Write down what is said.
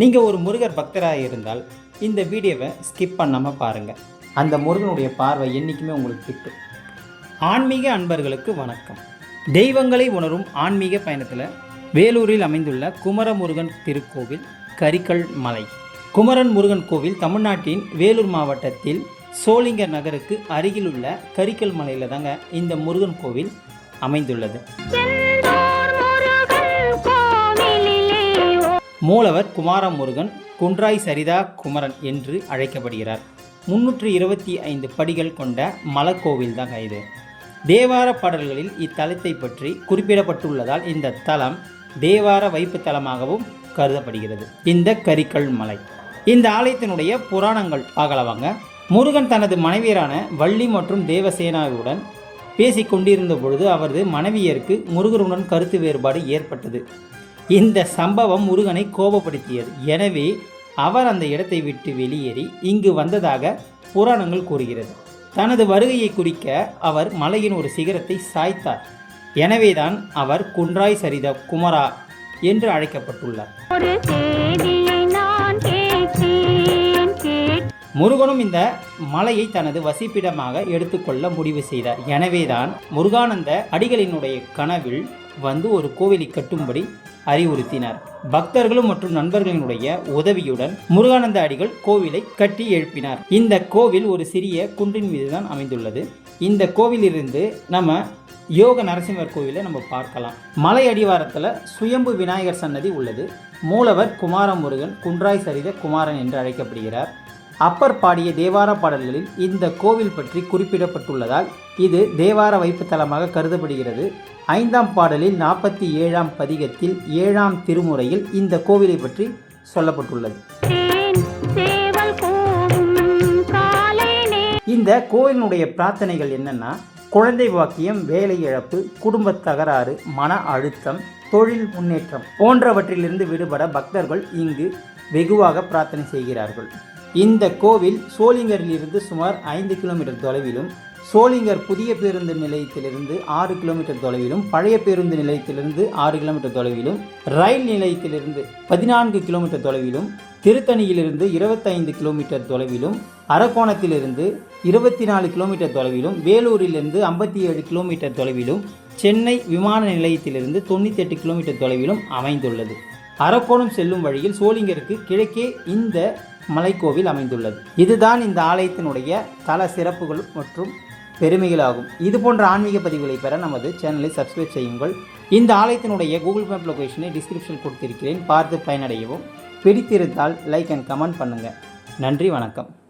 நீங்கள் ஒரு முருகர் பக்தராக இருந்தால் இந்த வீடியோவை ஸ்கிப் பண்ணாமல் பாருங்கள் அந்த முருகனுடைய பார்வை என்றைக்குமே உங்களுக்கு கிட்டும். ஆன்மீக அன்பர்களுக்கு வணக்கம். தெய்வங்களை உணரும் ஆன்மீக பயணத்தில் வேலூரில் அமைந்துள்ள குமரமுருகன் திருக்கோவில் கரிக்கல் மலை. குமரன் முருகன் கோவில் தமிழ்நாட்டின் வேலூர் மாவட்டத்தில் சோளிங்கர் நகருக்கு அருகிலுள்ள கரிக்கல் மலையில் தாங்க இந்த முருகன் கோவில் அமைந்துள்ளது. மூலவர் குமாரமுருகன் குன்றாய் சரிதா குமரன் என்று அழைக்கப்படுகிறார். முன்னூற்றி இருபத்தி ஐந்து படிகள் கொண்ட மலக்கோவில் தான் இது. தேவார பாடல்களில் இத்தலத்தை பற்றி குறிப்பிடப்பட்டுள்ளதால் இந்த தலம் தேவார வைப்பு தலமாகவும் கருதப்படுகிறது. இந்த கரிக்கல் மலை. இந்த ஆலயத்தினுடைய புராணங்கள் பார்க்கலவாங்க முருகன் தனது மனைவியரான வள்ளி மற்றும் தேவசேனாவுடன் பேசிக் கொண்டிருந்த பொழுது அவரது மனைவியருக்கு முருகனுடன் கருத்து வேறுபாடு ஏற்பட்டது. இந்த சம்பவம் முருகனை கோபப்படுத்தியது. எனவே அவர் அந்த இடத்தை விட்டு வெளியேறி இங்கு வந்ததாக புராணங்கள் கூறுகிறது. தனது வருகையை குறிக்க அவர் மலையின் ஒரு சிகரத்தை சாய்த்தார். எனவேதான் அவர் குன்றாய் சரித குமரா என்று அழைக்கப்பட்டுள்ளார். முருகனும் இந்த மலையை தனது வசிப்பிடமாக எடுத்துக்கொள்ள முடிவு செய்தார். எனவேதான் முருகானந்த அடிகளினுடைய கனவில் வந்து ஒரு கோவிலை கட்டும்படி அறிவுறுத்தினார். பக்தர்களும் மற்றும் நண்பர்களினுடைய உதவியுடன் முருகானந்த அடிகள் கோவிலை கட்டி எழுப்பினார். இந்த கோவில் ஒரு சிறிய குன்றின் மீதுதான் அமைந்துள்ளது. இந்த கோவிலிருந்து நம்ம யோக நரசிம்மர் கோவிலை நம்ம பார்க்கலாம். மலை அடிவாரத்தில் சுயம்பு விநாயகர் சன்னதி உள்ளது. மூலவர் குமாரமுருகன் குன்றாய் சரித குமாரன் என்று அழைக்கப்படுகிறார். அப்பர் பாடிய தேவார பாடல்களில் இந்த கோவில் பற்றி குறிப்பிடப்பட்டுள்ளதால் இது தேவார வைப்பு தலமாக கருதப்படுகிறது. ஐந்தாம் பாடலில் நாற்பத்தி ஏழாம் பதிகத்தில் ஏழாம் திருமுறையில் இந்த கோவிலை பற்றி சொல்லப்பட்டுள்ளது. இந்த கோவிலினுடைய பிரார்த்தனைகள் என்னன்னா குழந்தை வாக்கியம் வேலை இழப்பு குடும்ப தகராறு மன அழுத்தம் தொழில் முன்னேற்றம் போன்றவற்றிலிருந்து விடுபட பக்தர்கள் இங்கு வெகுவாக பிரார்த்தனை செய்கிறார்கள். இந்த கோவில் சோளிங்கரிலிருந்து சுமார் ஐந்து கிலோமீட்டர் தொலைவிலும் சோளிங்கர் புதிய பேருந்து நிலையத்திலிருந்து ஆறு கிலோமீட்டர் தொலைவிலும் பழைய பேருந்து நிலையத்திலிருந்து ஆறு கிலோமீட்டர் தொலைவிலும் ரயில் நிலையத்திலிருந்து பதினான்கு கிலோமீட்டர் தொலைவிலும் திருத்தணியிலிருந்து இருபத்தைந்து கிலோமீட்டர் தொலைவிலும் அரக்கோணத்திலிருந்து இருபத்தி நாலு கிலோமீட்டர் தொலைவிலும் வேலூரிலிருந்து ஐம்பத்தி ஏழு கிலோமீட்டர் தொலைவிலும் சென்னை விமான நிலையத்திலிருந்து தொண்ணூற்றி எட்டு கிலோமீட்டர் தொலைவிலும் அமைந்துள்ளது. அரக்கோணம் செல்லும் வழியில் சோளிங்கருக்கு கிழக்கே இந்த மலைக்கோவில் அமைந்துள்ளது. இதுதான் இந்த ஆலயத்தினுடைய தல சிறப்புகள் மற்றும் பெருமைகளாகும். இது போன்ற ஆன்மீக பதிவுகளை பெற நமது சேனலை சப்ஸ்கிரைப் செய்யுங்கள். இந்த ஆலயத்தினுடைய கூகுள் மேப் லொக்கேஷனை டிஸ்கிரிப்ஷன் கொடுத்திருக்கிறேன். பார்த்து பயனடையவும். பிடித்திருந்தால் லைக் அண்ட் கமெண்ட் பண்ணுங்கள் நன்றி வணக்கம்.